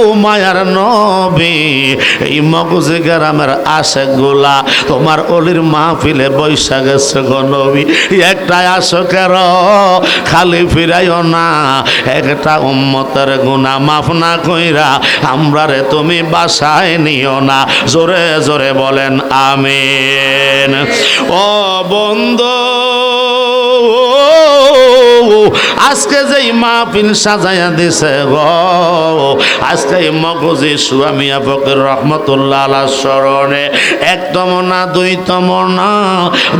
ও মায়ার নবী, এই মগজে গ্রামের আশে গোলা, তোমার অলির মাহফিলে বৈশা গেছে গো নবী। একটা আশকের খালি ফিরাইও না, একটা উম্মতের গুণা মাফ না কইরা আমরা রে তুমি বাসায় নিও না। জোরে জোরে বলেন, আমিন। ও বন্ধু আজকে যেই মাহফিল সাজাইয়া দিছে গো, আজকে এই মগজি সুয়ামিয়া ফকির রহমতুল্লাহ আল্লাহ স্মরণে। একতম না, দুইতম না,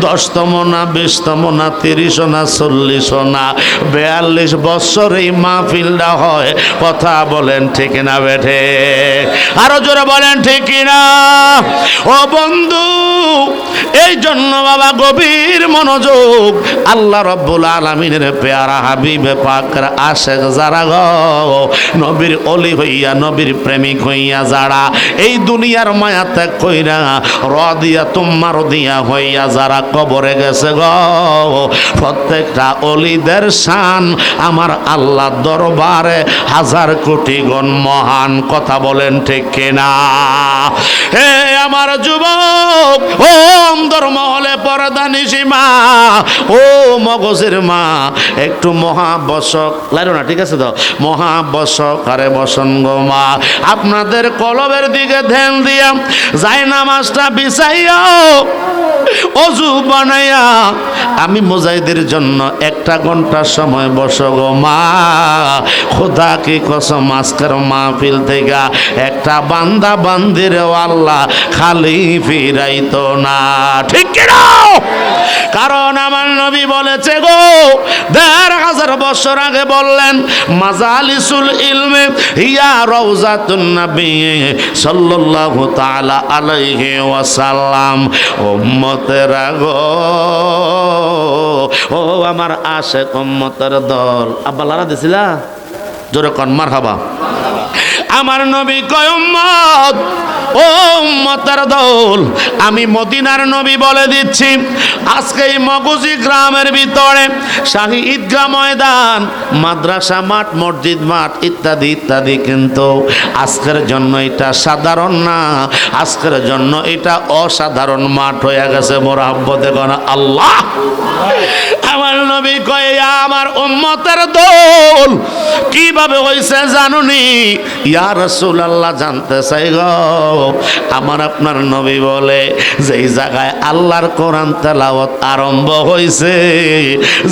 দশতম না, বিশতম না, তিরিশ না, চল্লিশ না। বেয়াল্লিশ বছর এই মাহফিলটা হয়, কথা বলেন ঠিক না বেঠে। আরও জোরে বলেন ঠিক না। ও বন্ধু এই জন্য বাবা গভীর মনোযোগ আল্লাহ রব্বুল আলমিনের পেয়ারা হাবিবে পাকর আশেক যারা গো, নবীর অলি হইয়া, নবীর প্রেমিক হইয়া যারা, এই দুনিয়ার মায়া ত্যাগ কইরা র দিয়া তোমার দিয়া হইয়া যারা কবরে গেছে গো, প্রত্যেকটা অলিদের শান আমার আল্লাহ দরবারে হাজার কোটি গণ মহান কথা বলেন ঠিক কিনা। হে আমার যুবক ও ধর্মহলে পর্দা নিশিমা ও মগজের মা, একটু মহাবশক। লাইরো না, ঠিক আছে তো? মহাবশক, আরে বসন গো মা। আপনাদের কলবের দিকে ধ্যান দিয়া যাই নামাজটা বিছাইয়াও অজু বানাইয়া। আমি মুজাহিদের জন্য একটা ঘণ্টা সময় বস গো মা। খোদা কি কসম, আজকের মাহফিল থেকে একটা বান্দা বান্দির আল্লাহ খালি ফিরাইতো না। ঠিক কিনা? কারণ আমার নবী বলেছে গো, দেড় হাজার বছর আগে বললেন, মাজালিসুল ইলমে ইয়া রওজাতুন নবী সাল্লাল্লাহু তাআলা আলাইহি ওয়াসাল্লাম। উম্মতের গো, ও আমার আশেক উম্মতের দল। আব্বা লারা দিছিলা? জোরে কন, মারহাবা। আমার নবী কয়, উম্মত, ও উম্মতের দল, আমি মদিনার নবী বলে দিচ্ছি। আজকে এই মগুজি গ্রামের ভিতরে, শাহী ঈদগাহ ময়দান, মাদ্রাসা মাঠ, মসজিদ মাঠ, ইত্যাদি ইত্যাদি কিন্তু আজকের জন্য এটা সাধারণ না। আজকের জন্য এটা অসাধারণ মাঠ হয়ে গেছে মোর আব্বতে গনা আল্লাহ। আমার নবী কয়ে আমার উম্মতের দোল কীভাবে হয়েছে জানুনি? ইয়া রাসূলুল্লাহ, জানতে চাই গো। আমার আপনার নবী বলে, যেই জায়গায় আল্লাহর কোরআন তেলাওয়াত আরম্ভ হয়েছে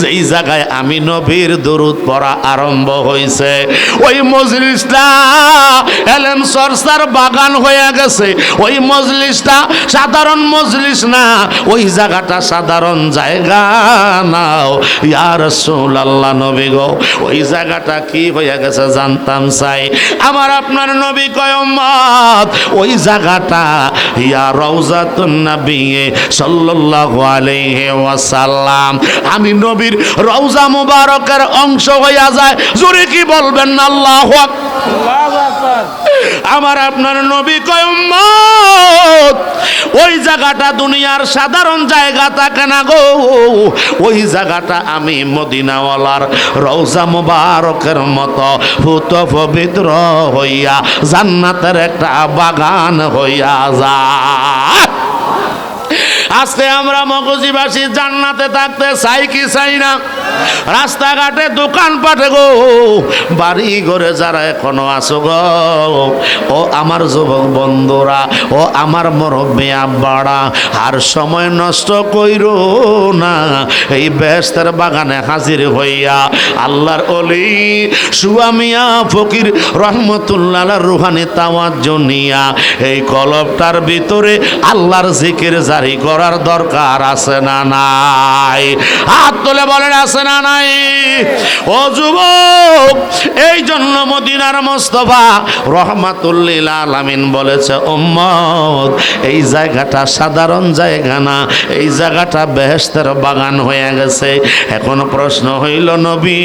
যেই জায়গায় আমি নবীর দরুদ পড়া আরম্ভ হয়েছে ওই মজলিসটা এলেম সরসার বাগান হয়ে গেছে। ওই মজলিসটা সাধারণ মজলিস না, ওই জায়গাটা সাধারণ জায়গা নাও। ইয়া রাসূলুল্লাহ, নবী গো, ওই জায়গাটা কি হয়ে গেছে জানতাম চাই। আমার আপনার নবী কয়মাত ওই জায়গাটা ইয়া রওজাতুন নবিয়ে সাল্লাল্লাহু আলাইহি ওয়াসাল্লাম। আমি নবীর রওজা মুবারকের অংশ হইয়া যায়। জোরে কি বলবেন? আল্লাহু আকবার। আমার আপনার নবী কয়ম্মত ওই জায়গাটা দুনিয়ার সাধারণ জায়গা থাকে না গো। ওই জায়গাটা আমি মদিনাওয়ালার রওজা মুবারকের মতো ভূত পবিত্র হইয়া জান্নাতের একটা বাগান হইয়া যায়। আজকে আমরা মগজিবাসী জান্নাতে থাকতে চাই কি চাই না? রাস্তাঘাটে দোকান পাঠে গো, বাড়ি ঘরে যারা এখনও আছো গো, ও আমার যুবক বন্ধুরা, ও আমার মুরব্বী আব্বাড়া আর সময় নষ্ট কইরো না, এই ব্যস্তের বাগানে হাজির হইয়া আল্লাহর অলি সুয়ামিয়া ফকির রহমতুল্লাহ রুহানি তাওয়াজ নিয়া এই কলবটার ভিতরে আল্লাহর জিকির জারি করার দরকার আছে না নাই? হাত তুলে বলেন আছে না নাই? ও যুবক, এই জন্য মদিনার মোস্তফা রহমাতুল্লিল আলামিন বলেছে, উম্মত, এই জায়গাটা সাধারণ জায়গা না, এই জায়গাটা বেহেস্তের বাগান হয়ে গেছে। এখন প্রশ্ন হইল, নবী,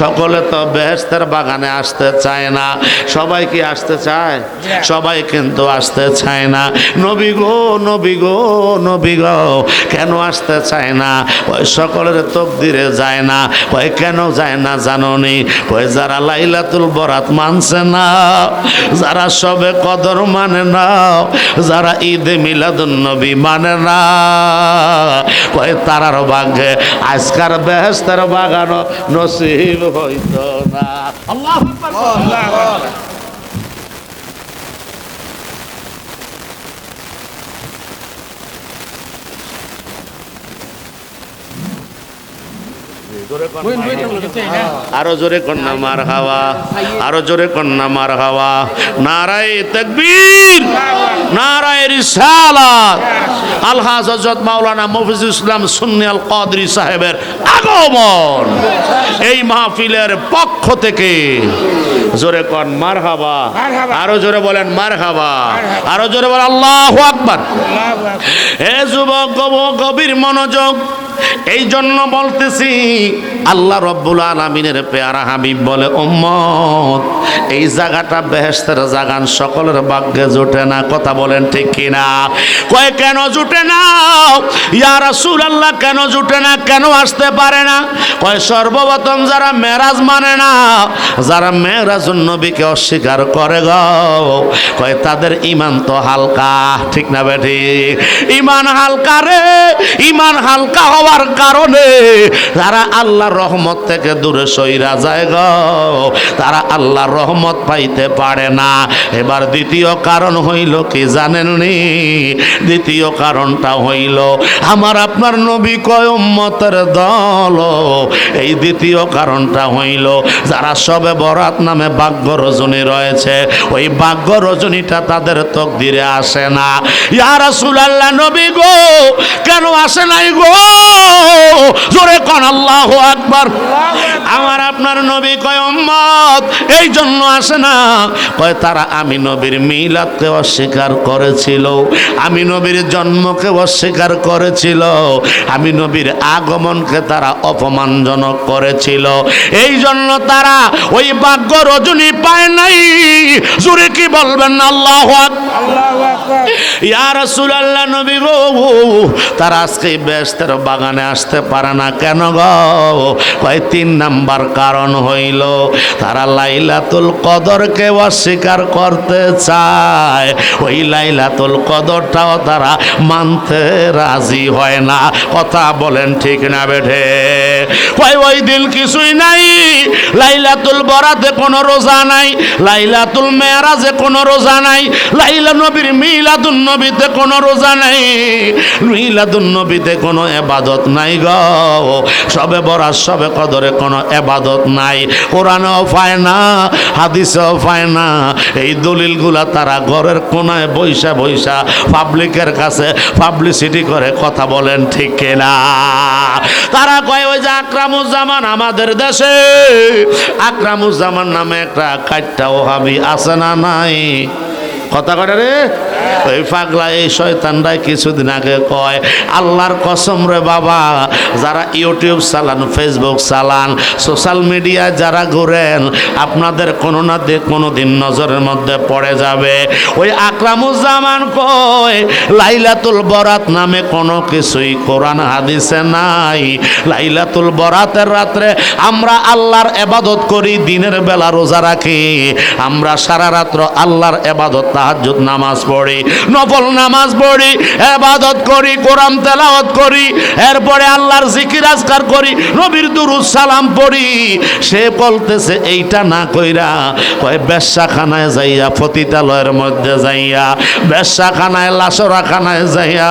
সকলে তো বেহেস্তের বাগানে আসতে চায় না। সবাই কি আসতে চায়? সবাই কিন্তু আসতে চায় না। নবী গো নবী গো নবী গো, কেন আসতে চায় না? ওই সকলের তকদিরে ছেড়ে যায় না। কয়, কেন যায় না জানো নি যারা লাইলাতুল বরাত মানছে না, যারা সবে কদর মানে না, যারা ঈদে মিলাদুন নবী মানে না। কয়, তারার ভাগ্যে আজকার বেহেস্তার বাগানো নসিব হইতো না। আল্লাহ আরও জোরে কন্যা মার হাওয়া, আরও জোরে কন্যা মার হাওয়া। নারায় তকবীর, নারায় রিসালাত। আলহাজ হযরত মাওলানা মফিজুল ইসলাম সুন্নি আল কাদরি সাহেবের আগমন। এই মাহফিলের পক্ষ থেকে জোরে কন, মার হাওয়া। আরও জোরে বলেন, মার হাওয়া। আরও জোরে বলেন, আল্লাহু আকবার। হে যুবক গভীর মনোযোগ এই জন্য বলতেছি, আল্লাহ রব্বুল আলমিনের পেয়ারা হাবিব বলে, উম্মত, এই জায়গাটা বেহেস্তের জাগান, সকলের ভাগ্যে জুটে না। কথা বলেন ঠিক কিনা? কয়, কেন জুটে না? ইয়া রাসূল আল্লাহ কেন জুটে না? কেন আসতে পারে না? কয়, সর্বপ্রথম যারা মেরাজ মানে না, যারা মেরাজুন নবীকে অস্বীকার করে গো, কয়, তাদের ইমান তো হালকা। ঠিক না বেঠি ইমান হালকা রে ইমান হালকা হওয়ার কারণে তারা আল্লাহর রহমত থেকে দূরে সইরা যায় গো, তারা আল্লাহর রহমত পাইতে পারে না। এবার দ্বিতীয় কারণ হইল কি জানেন জানেননি? দ্বিতীয় কারণটা হইল, আমার আপনার নবী কয় উম্মতের দল। এই দ্বিতীয় কারণটা হইল, যারা সবে বরাত নামে ভাগ্য রজনী রয়েছে, ওই ভাগ্য রজনীটা তাদের তকদিরে আসে না। ইয়া রাসূলুল্লাহ নবী গো, কেন আসে নাই গো? জোরে কন আল্লাহ আকবার। আমার আপনার নবী কয়, উম্মত, এই জন্য আসে না। কয়, তারা আমি নবীর মিলাদকে অস্বীকার করেছিল, আমি নবীর জন্মকে অস্বীকার করেছিল, আমি নবীর আগমনকে তারা অপমানজনক করেছিল। এই জন্য তারা ওই ভাগ্য রজনী পায় নাই। জুড়ে কি বলবেন? আল্লাহ ইয়া রাসূলুল্লাহ, নবী গো, তারা আজকে ব্যস্তের বাগানে আসতে পারে না। কেন গো? কয়, তিন নাম্বার কারণ হইল, তারা লাইলাতুল কদরকে অস্বীকার করতে চায়। ওই লাইলাতুল কদরটাও তারা মানতে রাজি হয় না। কথা বলেন ঠিক না বেঠে। ওই ওই দিন কিছুই নাই লাইলাতুল বরাতে কোনো রোজা নাই, লাইলাতুল মেরাজে কোনো রোজা নাই, লাইলা নবীর মিলাদুন নবীতে কোনো রোজা নাই, মিলাদুন নবীতে কোনো এবাদত নাই গো। সবে বরাত, সবে কদরে কোনো এবাদত নাই। কোরআনেও পায় না, হাদিসেও পায় না। এই দলিলগুলা তারা ঘরের কোনায় বৈশা বৈশা পাবলিকের কাছে পাবলিসিটি করে কথা বলেন ঠিক কিনা? তারা কয়, ওই যে আকরামুজ্জামান আমাদের দেশে আকরামুজ্জামান নামে একটা কাটটা ওহাবি আছে না নাই? কথা কটা রে? ওই পাগলা এই শয়তানরাই কিছুদিন আগে কয়, আল্লাহর কসম রে বাবা, যারা ইউটিউব চালান, ফেসবুক চালান, সোশ্যাল মিডিয়ায় যারা ঘুরেন, আপনাদের কোনো না দে কোনো দিন নজরের মধ্যে পড়ে যাবে। ওই আকরামুজ্জামান কয়, লাইলাতুল বরাত নামে কোনো কিছুই কোরআন, হাদিসে নাই। লাইলাতুল বরাতের রাত্রে আমরা আল্লাহর এবাদত করি, দিনের বেলা রোজা রাখি। আমরা সারা রাত্র আল্লাহর এবাদত, তাহাজ্জুদ, নামাজ পড়ি। নফল নামাজ পড়ি এবাদত করি, কোরআন তেলাওয়াত করি, এরপরে আল্লাহর জিকির আজকার করি, নবীর দুরুদ সালাম পড়ি। সে বলতেছে, এইটা না কইরা, কয় বেশ্যাখানায় যাইয়া, পতিতালয়ের মধ্যে যাইয়া, বেশ্যাখানায়, লাশরাখানায় যাইয়া,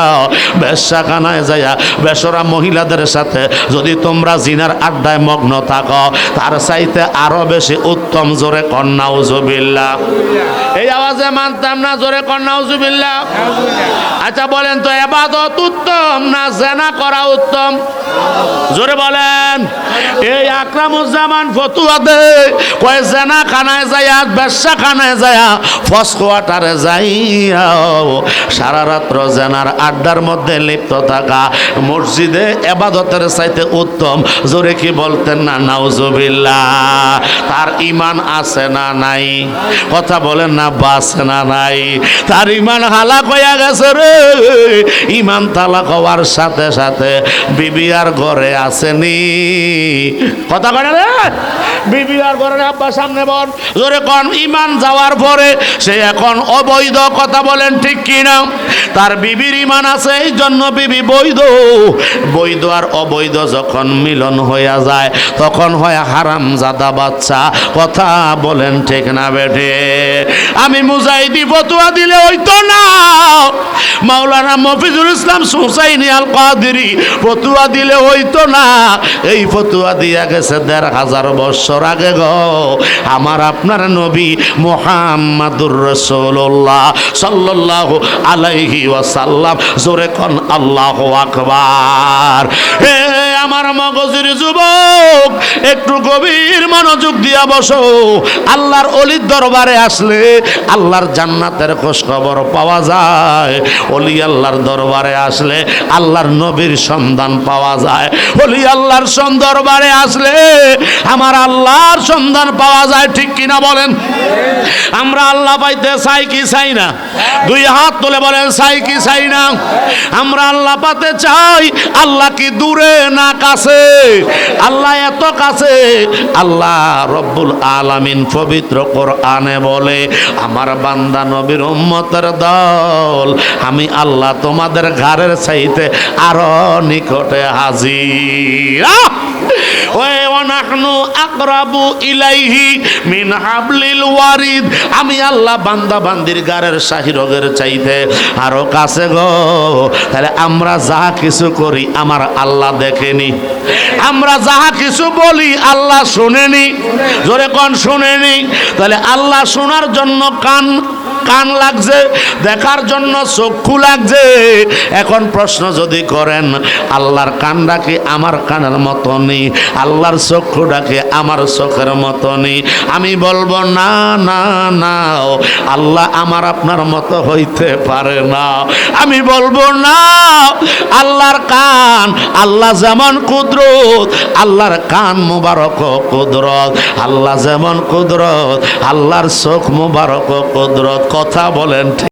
বেশ্যাখানায় যাইয়া, বেসরা মহিলাদের সাথে যদি তোমরা জিনার আড্ডায় মগ্ন থাকো, তার চাইতে আরও বেশি উত্তম জোরে কন্যা উজুবিল্লা এই আওয়াজে মানতাম না, জোরে কন্যা আচ্ছা বলেন তো, এবাদত উত্তম না জেনা করা উত্তম? জোরে বলেন। এই আকরামুজ্জামান ফতুয়া দে কয় জেনা খানায় যাইয়া ব্যবসা খানায় যাইয়া ফস কোয়ার্টারে যাইয়া, সারা রাত্র জেনার আড্ডার মধ্যে লিপ্ত থাকা, মসজিদে এবাদতের চাইতে উত্তম। জোরে কি বলতেন না, নাউজুবিল্লাহ? তার ইমান আছে না নাই? কথা বলেন না বাস না নাই? তার ইমান হালাক হইয়া গেছে রে। ইমান তালাক হওয়ার সাথে সাথে বিবি আর ঘরে আসেনি। কথা কয় রে? বিবি আর ঘরে আব্বা সামনে বল। জোরে কন, ইমান যাওয়ার পরে সে এখন অবৈধ কথা বলেন ঠিক কি কিনা? তার বিবির ইমান আছে, এই জন্য বিবি বৈধ। বৈধ আর অবৈধ যখন মিলন হইয়া যায়, তখন হয় হারাম জাদা বাচ্চা। কথা বলেন ঠিক না বেঠে। আমি মুজাহিদি ফতুয়া দিলে না। মাওলানা মফিজুল ইসলাম সুসাইনি আল কাদেরি ফতুয়া দিলে হইতো না। এই ফতুয়া দিয়া গেছে দেড় হাজার বছর আগে গো। আমার আপনার নবী মোহাম্মদুর রসুল্লাহ সাল্লাল্লাহু আলাইহি ওয়াসাল্লাম। জোরে কন আল্লাহু আকবার। হে আমার মগজের যুবক, একটু গভীর মনোযোগ দিয়া বসো। আল্লাহর অলির দরবারে আসলে আল্লাহর জান্নাতের খোঁজ খবর পাওয়া যায়। অলি আল্লাহর দরবারে আসলে আল্লাহর নবীর সন্ধান পাওয়া যায়। অলি আল্লাহর দরবারে আসলে আমার আল্লাহর সন্ধান পাওয়া যায়, ঠিক কিনা বলেন? আমরা আল্লাহ পাইতে চাই কি চাই না? দুই হাত তুলে বলেন, চাই কি চাই না? আমরা আল্লাহ পাতে চাই, আল্লাহ কি দূরে না কাছে? আল্লাহ এত কাছে? আল্লাহ রব্বুল আলামিন পবিত্র কোরআনে বলে, আমার বান্দা নবীর উম্মতের দল, আমি আল্লাহ তোমাদের ঘরের চাইতে আরও নিকটে হাজির। আমি আল্লাহ বান্দা বান্দির গারের শাহিরগের চাইতে আরও কাছে গো। তাহলে আমরা যা কিছু করি, আমার আল্লাহ দেখেনি। আমরা যাহা কিছু বলি আল্লাহ শুনেনি জোরে কন শুনেনি তাহলে আল্লাহ শোনার জন্য কান কান লাগছে, দেখার জন্য চক্ষু লাগছে। এখন প্রশ্ন যদি করেন, আল্লাহর কান ডাকে আমার কানের মতো নেই আল্লাহর চক্ষুটা কি আমার চোখের মতো নেই আমি বলব, না না না আল্লাহ আমার আপনার মতো হইতে পারে না। আমি বলব, না, আল্লাহর কান, আল্লাহ যেমন কুদরত, আল্লাহর কান মুবারক কুদরত। আল্লাহ যেমন কুদরত, আল্লাহর চোখ মুবারক কুদরত। কথা বলেন